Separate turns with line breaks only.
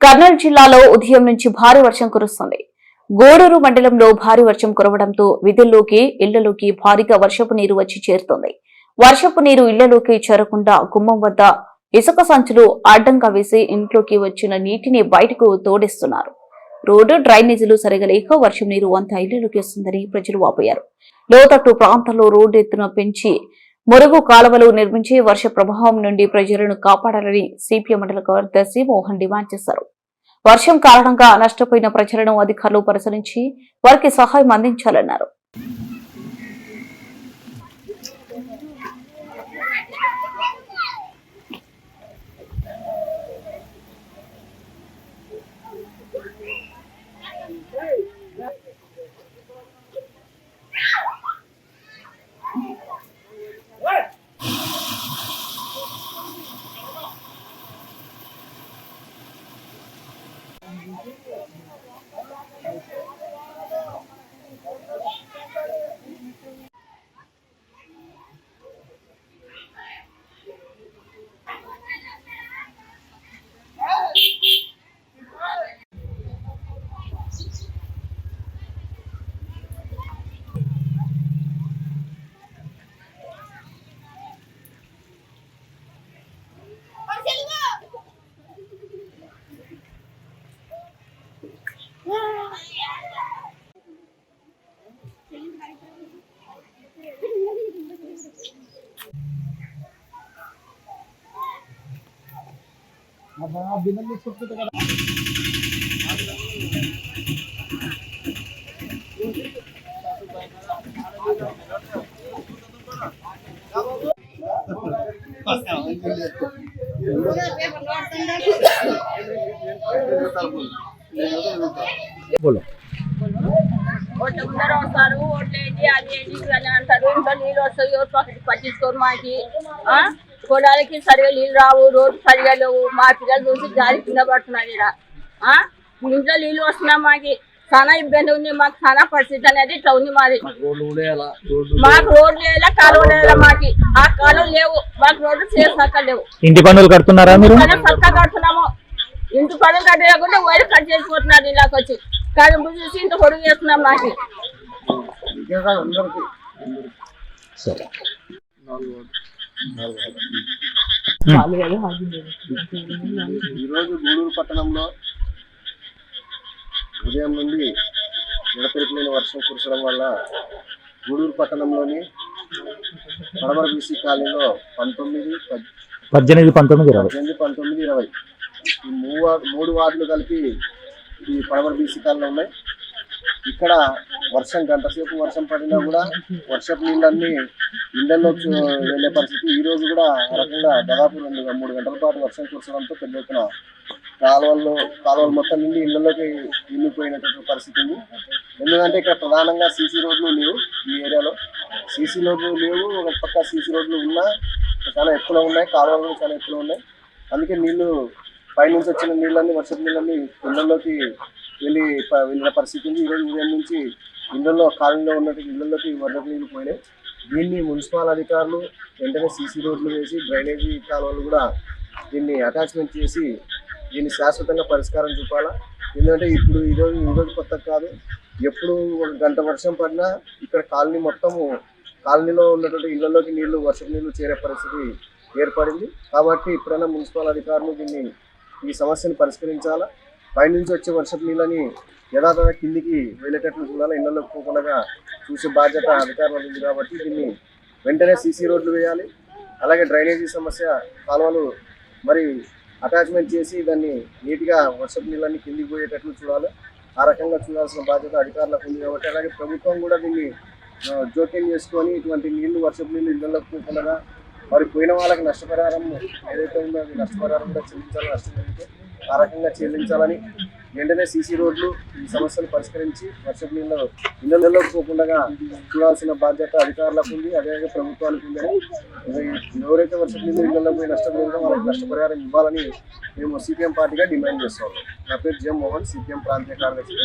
కర్నూలు జిల్లాలో ఉదయం నుంచి భారీ వర్షం కురుస్తుంది. గోడూరు మండలంలో భారీ వర్షం కురవడంతో విధుల్లోకి ఇళ్ళలోకి భారీగా వర్షపు నీరు వచ్చి చేరుతోంది. వర్షపు నీరు ఇళ్ళలోకి చేరకుండా గుమ్మం వద్ద ఇసుక సంచులు అడ్డంగా వేసి ఇంట్లోకి వచ్చిన నీటిని బయటకు తోడిస్తున్నారు. రోడ్డు డ్రైనేజీలు సరిగా లేక వర్షం నీరు అంతా ఇళ్ళలోకి వస్తుందని ప్రజలు వాపోయారు. లోతట్టు ప్రాంతాల్లో రోడ్డు ఎత్తున పెంచి మురుగు కాలువలు నిర్మించి వర్ష ప్రభావం నుండి ప్రజలను కాపాడాలని సిపిఎం మండల కార్యదర్శి మోహన్ డిమాండ్ చేశారు. వర్షం కారణంగా నష్టపోయిన ప్రజలను అధికారులు పరిశీలించి వారికి సహాయం అందించాలన్నారు. আপনারা বিনামূল্যে ছোট্ট টাকা Gracias.
बोलो।
ఓట్ల ముందర వస్తారు ఓట్లు ఏంటి అది ఏంటి ఇవన్నీ అంటారు. ఇంట్లో నీళ్ళు వస్తాయి ఎవరు పక్కకి పట్టించుకోరు మాకి? పొలాలకి సరిగా నీళ్ళు రావు రోడ్డు సరిగా లేవు. మా పిల్లలు చూసి జారి కింద పడుతున్నారు ఇక్కడ? ఇంట్లో నీళ్ళు వస్తున్నాయి మాకి. చాలా ఇబ్బంది ఉంది మాకు చాలా పరిస్థితి అనేది ఇట్లా ఉంది మాది. మాకు రోడ్లు లేదా కాలువ లేదా మాకి. ఆ కాలువ లేవు మాకు రోడ్లు చేసాక లేవు.
ఇంటి పన్నులు కడుతున్నారా
చక్కగా కడుతున్నాము. ఇంటి పనులు కట్టేయకుండా వైర్ కట్ చేసిపోతున్నారు ఇలాకి కానీ చూసి ఇంత పొడుగు చేస్తున్నాం
సరే.
ఈరోజు గూడూరు పట్టణంలో ఉదయం నుండి ఎడతెరిపిలేని వర్షం కురచడం వల్ల గూడూరు పట్టణంలోని పడమర బీసీ కాలనీలో పంతొమ్మిది పద్-
పద్దెనిమిది పంతొమ్మిది ఇరవై.
పద్దెనిమిది పంతొమ్మిది ఇరవై. ఈ మూడు వార్డులు కలిపి ఈ పడమర బీసీ ఉన్నాయి. ఇక్కడ వర్షం గంటసేపు వర్షం పడినా కూడా వర్షపు నీళ్ళన్నీ ఇళ్ళలో వెళ్ళే పరిస్థితి. ఈ రోజు కూడా రకంగా దాదాపు రెండు మూడు గంటల పాటు వర్షం కురచడంతో పెద్ద ఎత్తున కాలువల్లో కాలువలు మొత్తం నిండి ఇళ్ళలోకి నిండిపోయినటువంటి పరిస్థితి ఉంది. ఎందుకంటే ఇక్కడ ప్రధానంగా సీసీ రోడ్లు లేవు ఈ ఏరియాలో. సీసీ రోడ్లు లేవు ఒక పక్క సీసీ రోడ్లు ఉన్నా చాలా ఎక్కువలో ఉన్నాయి కాలువలు చాలా ఎక్కువలో ఉన్నాయి. అందుకే నీళ్ళు పైనుంచి వచ్చిన నీళ్ళన్నీ వర్షపు నీళ్ళన్నీ ఇళ్ళలోకి వెళ్ళి వెళ్ళిన పరిస్థితి ఉంది. ఈరోజు ఉదయం నుంచి ఇళ్ళలో కాలనీలో ఉన్నట్టు ఇళ్ళలోకి వరదపు నీళ్ళు పోయినాయి. దీన్ని మున్సిపల్ అధికారులు వెంటనే సీసీ రోడ్లు వేసి డ్రైనేజీ కాలువలు కూడా దీన్ని అటాచ్మెంట్ చేసి దీన్ని శాశ్వతంగా పరిష్కారం చూపాలా? ఎందుకంటే ఇప్పుడు ఈరోజు ఈరోజు కొత్త కాదు. ఎప్పుడు ఒక గంట వర్షం పడినా ఇక్కడ కాలనీ మొత్తము కాలనీలో ఉన్నటువంటి ఇళ్ళలోకి నీళ్ళు వర్షపు నీళ్ళు చేరే పరిస్థితి ఏర్పడింది. కాబట్టి ఇప్పుడైనా మున్సిపల్ అధికారులు దీన్ని ఈ సమస్యను పరిష్కరించాలా? పైనుంచి వచ్చే వర్షపు నీళ్ళని యథాతథ కిందికి వెళ్ళేటట్లు చూడాలి? ఇళ్ళలో పోకుండా చూసే బాధ్యత అధికారులు ఉంది కాబట్టి దీన్ని వెంటనే సీసీ రోడ్లు వేయాలి. అలాగే డ్రైనేజీ సమస్య కాలువలు మరి అటాచ్మెంట్ చేసి దాన్ని నీట్గా వర్షపు నీళ్ళని కిందికి పోయేటట్లు చూడాలి. ఆ రకంగా చూడాల్సిన బాధ్యత అధికారులకు ఉంది కాబట్టి అలాగే ప్రభుత్వం కూడా దీన్ని జోక్యం చేసుకొని ఇటువంటి నీళ్ళు వర్షపు నీళ్ళు ఇళ్ళలోకి పోకుండా మరి పోయిన వాళ్ళకి నష్టపరిహారం ఏదైతే ఉందో అది నష్టపరిహారం కూడా చెల్లించాలి నష్టం ఆ రకంగా చెల్లించాలని వెంటనే సీసీ రోడ్లు ఈ సమస్యను పరిష్కరించి వర్షపు నీళ్ళు ఇళ్ళలోకి పోకుండా చూడాల్సిన బాధ్యత అధికారులకు ఉంది అదేవిధంగా ప్రభుత్వానికి ఉంది ఎవరైతే వర్షపు నీళ్ళు ఇళ్ళలో పోయి నష్టపోయిందో వాళ్ళకి నష్టపరిహారం ఇవ్వాలని మేము సిపిఎం పార్టీగా డిమాండ్ చేస్తాం నా పేరు జెం మోహన్ సిపిఎం ప్రాంతీయ కార్యదర్శి.